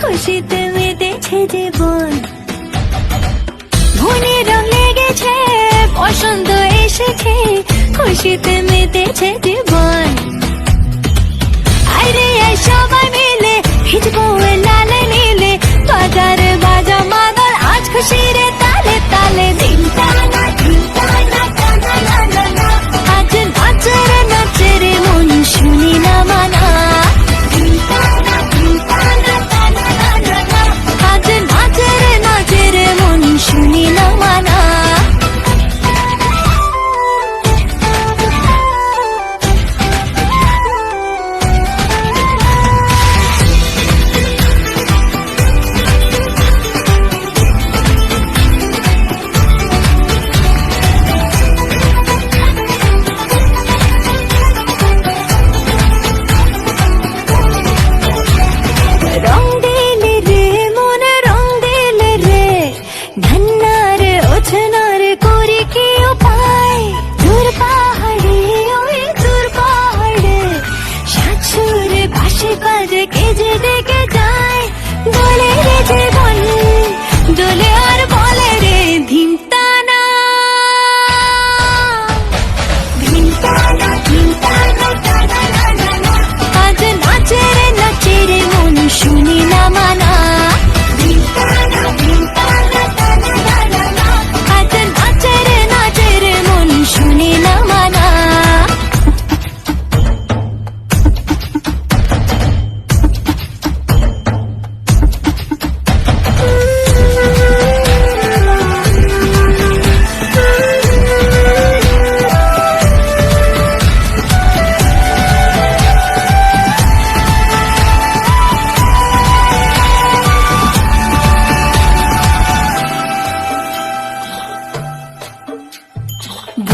খুশিতে মেতেছে জীবন ঘুনে রং লেগেছে বসন্ত এসেছে খুশিতে